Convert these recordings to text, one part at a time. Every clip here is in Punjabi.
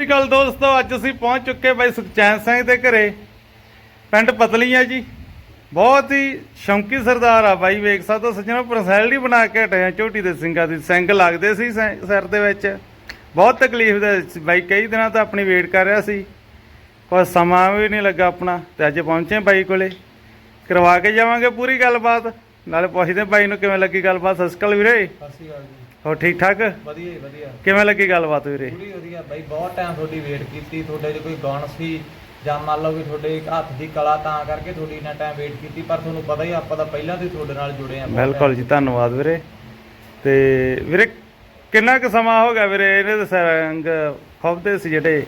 ਸਤਿ ਸ਼੍ਰੀ ਅਕਾਲ ਦੋਸਤੋ, ਅੱਜ ਅਸੀਂ ਪਹੁੰਚ ਚੁੱਕੇ ਬਾਈ ਸੁਖਚੈਨ ਸਿੰਘ ਦੇ ਘਰੇ। ਪਿੰਡ ਪਤਲੀਆਂ ਜੀ। ਬਹੁਤ ਹੀ ਸ਼ੌਂਕੀ ਸਰਦਾਰ ਆ ਬਾਈ, ਵੇਖ ਸਕਦੇ ਹੋ ਸੱਜਣੋ ਪਰਸਨੈਲਿਟੀ ਬਣਾ ਕੇ ਹਟੇ ਝੋਟੀ ਦੇ ਸਿੰਘਾਂ ਦੀ। ਸਿੰਘ ਲੱਗਦੇ ਸੀ ਸਿਰ ਦੇ ਵਿੱਚ। ਬਹੁਤ ਤਕਲੀਫ ਦੇ ਬਾਈ, ਕਈ ਦਿਨਾਂ ਤੋਂ ਆਪਣੀ ਵੇਟ ਕਰ ਰਿਹਾ ਸੀ। ਕੋਈ ਸਮਾਂ ਵੀ ਨਹੀਂ ਲੱਗਾ ਆਪਣਾ, ਤੇ ਅੱਜ ਪਹੁੰਚੇ ਬਾਈ ਕੋਲੇ। ਕਰਵਾ ਕੇ ਜਾਵਾਂਗੇ ਪੂਰੀ ਗੱਲਬਾਤ। ਨਾਲੇ ਪੁੱਛਦੇ ਬਾਈ ਨੂੰ ਕਿਵੇਂ ਲੱਗੀ ਗੱਲਬਾਤ। ਸਤਿ ਸ਼੍ਰੀ ਅਕਾਲ ਵੀਰੇ। ਸਤਿ ਸ਼੍ਰੀ ਅਕਾਲ ਜੀ। ਹੋ ਠੀਕ ਠਾਕ? ਵਧੀਆ ਜੀ ਵਧੀਆ। ਕਿਵੇਂ ਲੱਗੀ ਗੱਲਬਾਤ ਵੀਰੇ? ਪੂਰੀ ਵਧੀਆ ਬਾਈ ਬਹੁਤ ਟਾਈਮ ਤੁਹਾਡੀ ਵੇਟ ਕੀਤੀ ਤੁਹਾਡੇ 'ਚ ਕੋਈ ਗੁਣ ਸੀ ਜਾਂ ਮੰਨ ਲਓ ਵੀ ਤੁਹਾਡੇ ਇੱਕ ਹੱਥ ਦੀ ਕਲਾ ਤਾਂ ਕਰਕੇ ਤੁਹਾਡੀ ਇੰਨਾ ਟਾਈਮ ਵੇਟ ਕੀਤੀ ਪਰ ਤੁਹਾਨੂੰ ਪਤਾ ਹੀ ਆਪਾਂ ਤਾਂ ਪਹਿਲਾਂ ਤੋਂ ਹੀ ਤੁਹਾਡੇ ਨਾਲ ਜੁੜੇ ਆ ਬਿਲਕੁਲ ਜੀ ਧੰਨਵਾਦ ਵੀਰੇ। ਤੇ ਵੀਰੇ ਕਿੰਨਾ ਕੁ ਸਮਾਂ ਹੋ ਗਿਆ ਵੀਰੇ ਇਹਨੇ ਸੰਗ ਖੁੱਬਦੇ ਸੀ ਜਿਹੜੇ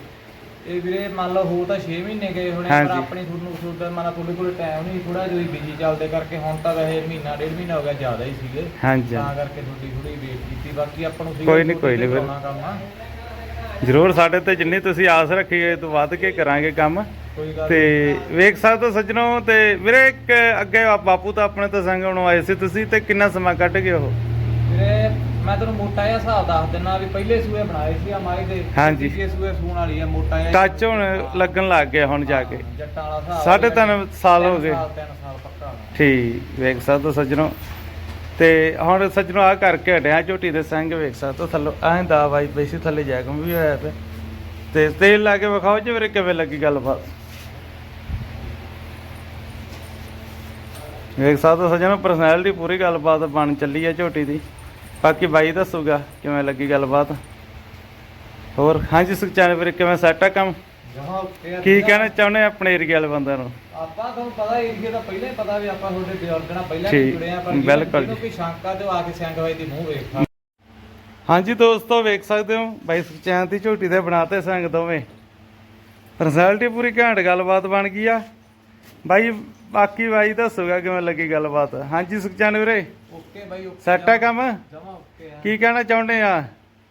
ਇਹ ਵੀਰੇ ਮੰਨ ਲਓ ਹੋ ਤਾਂ 6 ਮਹੀਨੇ ਗਏ ਹੋਣੇ ਪਰ ਹਾਂਜੀ। ਆਪਣੀ ਤੁਹਾਨੂੰ ਤੁਹਾਡਾ ਮੰਨ ਲਓ ਤੁਹਾਡੇ ਕੋਲ ਟਾਈਮ ਨਹੀਂ ਥੋੜਾ ਜਿਹਾ ਬਿਜ਼ੀ ਚੱਲਦੇ ਕਰਕੇ ਹੁਣ ਤਾਂ ਵੈਸੇ ਮਹੀਨਾ ਡੇਢ ਮਹੀਨਾ ਹੋ ਗਿਆ ਜ਼ਿਆਦਾ ਹੀ ਸੀਗੇ। ਹਾਂਜੀ ਤਾਂ ਕਰਕੇ ਤੁਹਾਡੀ ਥੋੜੀ ਵੇਟ ਕੀਤੀ ਬਾਕੀ ਆਪਾਂ ਨੂੰ ਕੋਈ ਨੀ, ਕੋਈ ਨੀ ਵੀਰੇ। ਕਰਾਉਣਾ ਕੰਮ ਆ ਜ਼ਰੂਰ ਸਾਡੇ ਤੇ ਜਿੰਨੀ ਤੁਸੀਂ ਆਸ ਰੱਖੀ ਹੈ ਤੋਂ ਵੱਧ ਕੇ ਕਰਾਂਗੇ ਕੰਮ। ਕੋਈ ਗੱਲ ਤੇ ਵੇਖ ਸਕਦੇ ਹੋ ਸੱਜਣੋ ਤੇ ਵੀਰੇ ਇੱਕ ਅੱਗੇ ਆ ਬਾਪੂ ਤਾਂ ਆਪਣੇ ਤੋਂ ਸੰਗ ਬਣੋ ਆਏ ਸੀ ਤੁਸੀਂ ਤੇ ਕਿੰਨਾ ਸਮਾਂ ਕੱਢ ਗਏ ਉਹ? ਵੀਰੇ ਮੈਂ ਤੁਹਾਨੂੰ ਮੋਟਾ ਜਿਹਾ ਹਿਸਾਬ ਦੱਸ ਦਿੰਦਾ ਵੀ ਪਹਿਲੇ ਸੂਏ ਬਣਾਏ ਸੀ ਆ ਮਾਈ ਦੇ ਹਾਂਜੀ। ਦੂਜੇ ਸੂਏ ਸੂਣ ਵਾਲੀ ਆ ਮੋਟਾ ਜਿਹਾ ਟੱਚ ਹੁਣ ਲੱਗਣ ਲੱਗ ਗਿਆ ਹੁਣ ਜਾ ਕੇ। ਜੱਟਾਂ ਵਾਲਾ ਹਿਸਾਬ ਸਾਢੇ ਤਿੰਨ ਸਾਲ ਹੋ ਗਏ। ਸਾਲ ਤਿੰਨ ਸਾਲ ਪੱਕਾ ਹੋਣਾ। ਠੀਕ ਵੇਖ ਸਕਦੇ ਹੋ ਸੱਜਣੋ। ਤੇ ਹੁਣ ਸੱਜਣੋ ਆ ਕਰਕੇ ਹਟਿਆ ਝੋਟੀ ਦੇ ਸੰਗ ਵੇਖ ਸਕਦੇ ਹੋ ਥੱਲੋਂ। ਐਂ ਦਾ ਬਾਈ ਪੈਸੀ ਥੱਲੇ ਜੈਕਮ ਵੀ ਹੋਇਆ ਪਿਆ। ਤੇ ਤੇਲ ਲਾ ਕੇ ਵਿਖਾਓ ਜੀ ਵੀਰੇ ਕਿਵੇਂ ਲੱਗੀ ਗੱਲਬਾਤ। ਵੇਖ ਸਕਦੇ ਹੋ ਸੱਜਣੋ ਪਰਸਨੈਲਿਟੀ ਪੂਰੀ ਗੱਲਬਾਤ ਬਣ ਚੱਲੀ ਹੈ ਝੋਟੀ ਦੀ। ਬਾਕੀ ਬਾਈ ਦੱਸੂਗਾ ਕਿਵੇਂ ਲੱਗੀ ਗੱਲਬਾਤ? ਹੋਰ ਹਾਂਜੀ ਸੁਖਚੈਨ ਵੀਰੇ ਕਿਵੇਂ ਸੈੱਟ ਆ ਕੰਮ? ਕੀ। ਕਹਿਣਾ ਚਾਹੁੰਦੇ ਆਪਣੇ ਏਰੀਆ ਵਾਲੇ ਬੰਦਿਆਂ ਨੂੰ? ਆਪਾਂ ਤੁਹਾਨੂੰ ਪਤਾ ਏਰੀਏ ਦਾ ਪਹਿਲਾਂ ਹੀ ਪਤਾ ਵੀ ਆਪਾਂ ਤੁਹਾਡੇ ਬਜ਼ੁਰਗ ਨਾਲ ਪਹਿਲਾਂ ਹੀ ਜੁੜੇ ਆ ਪਰ ਬਿਲਕੁਲ ਕੋਈ ਸ਼ੰਕਾ ਤੇ ਆ ਕੇ ਸਿੰਘ ਬਾਈ ਦੀ ਮੂੰਹ ਵੇਖ ਹਾਂਜੀ ਦੋਸਤੋ ਵੇਖ ਸਕਦੇ ਹੋ ਬਾਈ ਸੁਖਚੈਨ ਦੀ ਝੋਟੀ ਦੇ ਬਣਾਤੇ ਸੰਗ ਦੋਵੇਂ। ਪਰਸਨੈਲਿਟੀ ਪੂਰੀ ਘੈਂਟ ਗੱਲਬਾਤ ਬਣ ਗਈ ਆ। ਬਾਈ ਬਾਕੀ ਬਾਈ ਦੱਸੂਗਾ ਕਿਵੇਂ ਲੱਗੀ ਗੱਲਬਾਤ। ਹਾਂਜੀ ਸੁਖਚੈਨ ਵੀਰੇ। ਓਕੇ ਬਾਈ ਓਕੇ ਸੈੱਟ ਆ ਕੰਮ? ਜਮਾ ਓਕੇ ਆ। ਕੀ ਕਹਿਣਾ ਚਾਹੁੰਦੇ ਆ?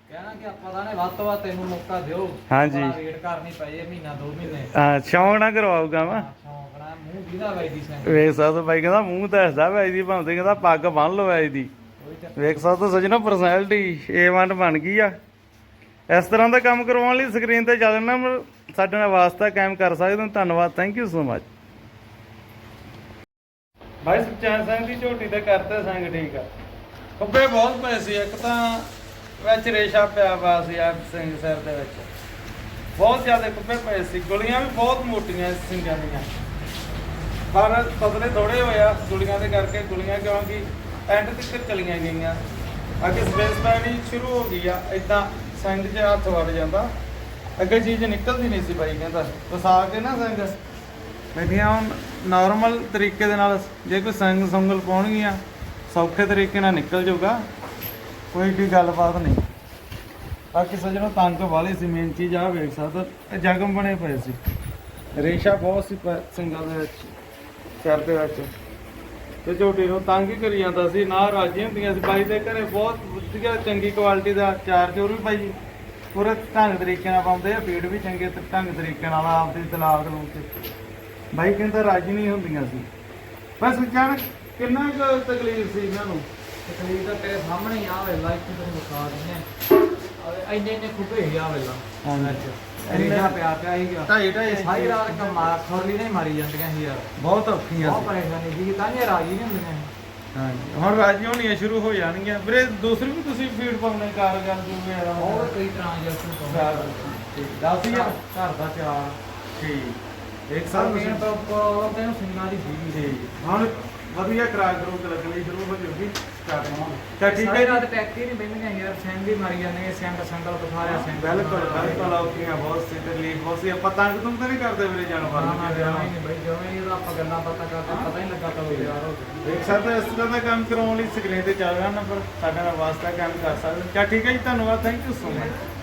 ਕਹਿਣਾ ਕਿ ਆਪਾਂ ਤਾਂ ਨੇ ਵੱਧ ਤੋਂ ਵੱਧ ਤੈਨੂੰ ਮੌਕਾ ਦਿਓ। ਹਾਂਜੀ। ਵੇਟ ਕਰਨੀ ਪਈ ਇਹ ਮਹੀਨਾ ਦੋ ਮਹੀਨੇ। ਆ, ਸ਼ੌਂਕ ਨਾ ਕਰਵਾਊਗਾ ਮੈਂ ਸ਼ੌਂਕ ਨਾਲ ਮੂੰਹ ਦੀਦਾ ਬਾਈ ਦੀ ਸਿੰਘ ਵੇਖ ਸਕਦੇ ਹੋ ਬਾਈ ਕਹਿੰਦਾ ਮੂੰਹ ਦੱਸਦਾ ਬਾਈ ਦੀ ਭਾਉਂਦੇ ਕਹਿੰਦਾ ਪੱਗ ਬੰਨ ਲਓ ਬਾਈ ਦੀ। ਵੇਖ ਸਕਦੇ ਹੋ ਸਜਣੋ ਪਰਸਨੈਲਿਟੀ A1 ਬਣ ਗਈ ਆ। ਇਸ ਤਰ੍ਹਾਂ ਦਾ ਕੰਮ ਕਰਵਾਉਣ ਲਈ ਸਕਰੀਨ ਤੇ ਚੱਲ ਨਾ ਸਾਡੇ ਨਾਲ ਵਾਸਤਾ ਕਾਇਮ ਕਰ ਸਕਦੇ ਹੋ। ਧੰਨਵਾਦ ਥੈਂਕ ਯੂ ਸੋ ਮਚ ਭਾਈ ਸੁਖਚੈਨ ਸਿੰਘ ਦੀ ਝੋਟੀ ਤੇ ਕਰਤੇ ਸੰਗ ਠੀਕ ਆ। ਖੱਬੇ ਬਹੁਤ ਪਏ ਸੀ, ਇੱਕ ਤਾਂ ਵਿੱਚ ਰੇਸ਼ਾ ਪਿਆ ਵਾ ਸੀ ਆ ਸਿੰਘ ਸਿਰ ਦੇ ਵਿੱਚ। ਬਹੁਤ ਜ਼ਿਆਦਾ ਖੱਬੇ ਪਏ ਸੀ, ਗੁਲੀਆਂ ਵੀ ਬਹੁਤ ਮੋਟੀਆਂ ਸਿੰਘਾਂ ਦੀਆਂ। ਪਰ ਪਤਲੇ ਥੋੜੇ ਹੋਏ ਆ, ਗੁਲੀਆਂ ਦੇ ਕਰਕੇ ਗੁਲੀਆਂ ਕਿਉਂਕਿ ਐਂਡ ਤੱਕ ਚਲੀਆਂ ਗਈਆਂ। ਅੱਗੇ ਸਪੇਸ ਪੈਣੀ ਸ਼ੁਰੂ ਹੋ ਗਈ ਆ ਇਦਾਂ ਸੰਗ 'ਚ ਹੱਥ ਵੜ ਜਾਂਦਾ। ਅੱਗੇ ਚੀਜ਼ ਨਿਕਲਦੀ ਨਹੀਂ ਸੀ ਬਾਈ, ਕਹਿੰਦਾ, ਵਸਾ ਕੇ ਨਾ ਸੰਗ। ਮੇਰੀਆਂ ਹੁਣ ਨਾਰਮਲ ਤਰੀਕੇ ਦੇ ਨਾਲ ਜੇ ਕੋਈ ਸੰਗ ਸੰਗਲ ਪਾਉਣਗੀਆਂ, ਸੌਖੇ ਤਰੀਕੇ ਨਾਲ ਨਿਕਲ ਜਾਊਗਾ, ਕੋਈ ਵੀ ਗੱਲਬਾਤ ਨਹੀਂ। ਬਾਕੀ ਸਜਣੋ, ਤੰਗ ਵਾਲੇ ਸੀ ਮੇਨ ਚੀਜ਼ ਆ ਵੇਖ ਸਕਦਾ ਇਹ ਜਗਮ ਬਣੇ ਪਏ ਸੀ। ਰੇਸ਼ਾ ਬਹੁਤ ਸੀ ਪ- ਦੇ ਵਿੱਚ, ਸਿਰ ਦੇ ਵਿੱਚ। ਤੇ ਝੋਟੀ ਨੂੰ ਤੰਗ ਹੀ ਕਰੀ ਜਾਂਦਾ ਸੀ, ਨਾ ਰਾਜੀ ਹੁੰਦੀਆਂ ਸੀ। ਬਾਈ ਦੇ ਘਰੇ ਬਹੁਤ ਵਧੀਆ, ਚੰਗੀ ਕੁਆਲਿਟੀ ਦਾ ਚਾਰ ਚੋਰ ਵੀ ਬਾਈ ਪੂਰੇ ਢੰਗ ਤਰੀਕੇ ਨਾਲ ਪਾਉਂਦੇ ਆ ਫੀਡ ਵੀ ਚੰਗੇ ਢੰਗ ਤਰੀਕੇ ਨਾਲ ਆਪਦੀ ਤਲਾਬ ਦੇ ਉੱਤੇ ਬਾਈ ਕਹਿੰਦਾ ਰਾਜੀ ਨਹੀਂ ਹੁੰਦੀਆਂ ਸੀ। ਬਸ ਜਾਣ ਕਿੰਨਾ ਕੁ ਤਕਲੀਫ ਸੀ ਇਹਨਾਂ ਨੂੰ। ਤਕਲੀਫ ਤਾਂ ਤੇਰੇ ਸਾਹਮਣੇ ਹੀ ਆ ਵੇਲਾ ਇੱਥੇ ਤੈਨੂੰ ਦਿੰਦੇ ਆ ਇੰਨੇ ਇੰਨੇ ਖੁੱਬੇ ਹੀ ਆ ਵੇਲਾ ਇੰਨਾ ਪਿਆ ਪਿਆ ਹੀ ਗਿਆ ਢਾਈ ਢਾਈ ਸਾਰੀ ਰਾਤ ਕਮਾ ਖੋਲੀ ਨਹੀਂ ਮਾਰੀ ਜਾਂਦੀਆਂ ਸੀ ਯਾਰ। ਬਹੁਤ ਔਖੀਆਂ ਬਹੁਤ ਪਰੇਸ਼ਾਨੀ ਸੀ ਤਾਂ ਇਹ ਰਾਜੀ ਨਹੀਂ ਹੁੰਦੀਆਂ। ਹਾਂਜੀ। ਹੁਣ ਰਾਜੀ ਹੋਣੀਆਂ ਸ਼ੁਰੂ ਹੋ ਜਾਣਗੀਆਂ। ਵੀਰੇ ਦੂਸਰੀ ਵੀ ਤੁਸੀਂ ਫੀਡ ਪਾਉਣੇ ਕਾਰਗਰ ਜੋ ਵਗੈਰਾ ਹੋਰ ਕਈ ਟ੍ਰਾਂਜੈਕਸ਼ਨ ਹੀ ਆ ਘਰ ਦਾ ਚਾਰ ਠੀਕ। ਇੱਕ ਸਰ ਸਾਲ ਮੇਨ ਤੁਸੀਂ ਪ੍ਰੋਬਲਮ ਤੈਨੂੰ ਸਿੰਘਾਂ ਦੀ ਸੀਗੀ ਠੀਕ ਹੁਣ ਵਧੀਆ ਖਰਾਕ ਗਰੋਥ ਲੱਗਣੀ ਸ਼ੁਰੂ ਹੋ ਜੂਗੀ ਸਟਾਰਟ ਹੋਣ ਤਾਂ ਠੀਕ ਹੈ ਸਾਰੀ ਜੀ ਰਾਤ ਟੈਕਟੀ ਨਹੀਂ ਬੈਠੀਆਂ ਯਾਰ ਸੈਂਡ ਵੀ ਮਾਰੀ ਜਾਂਦੇ ਸੈਂਡ ਸੰਗਲ ਬੁਖਾਰਿਆ ਸੈਂਡ ਬਿਲਕੁਲ ਬਿਲਕੁਲ ਔਖੀਆਂ ਬਹੁਤ ਸੀ ਤਕਲੀਫ ਬਹੁਤ ਸੀ ਆਪਾਂ ਤੰਗ ਤੁੰਗ ਤਾਂ ਨਹੀਂ ਕਰਦੇ ਵੀਰੇ ਜਾਨਵਰ ਨਾ? ਨੂੰ ਨਾ। ਹੀ ਨਹੀਂ ਬਈ ਜਮਾਂ ਹੀ ਇਹਦਾ ਆਪਾਂ ਗੱਲਾਂ ਬਾਤਾਂ ਕਰਦੇ ਪਤਾ ਹੀ ਲੱਗਾ ਕਦੋਂ ਯਾਰ ਹੋ ਗਏ ਦੇਖ ਸਕਦੇ ਹੋ, ਇਸ ਤਰ੍ਹਾਂ ਦਾ ਕੰਮ ਕਰਾਉਣ ਲਈ ਸਕਰੀਨ ਤੇ ਚੱਲ ਰਿਹਾ ਨੰਬਰ ਸਾਡੇ ਨਾਲ ਵਾਸਤਾ ਕੰਮ ਕਰ ਸਕਦੇ ਹੋ। ਚਾ ਠੀਕ ਹੈ ਜੀ ਧੰਨਵਾਦ ਥੈਂਕ ਯੂ ਸੋ ਮਚ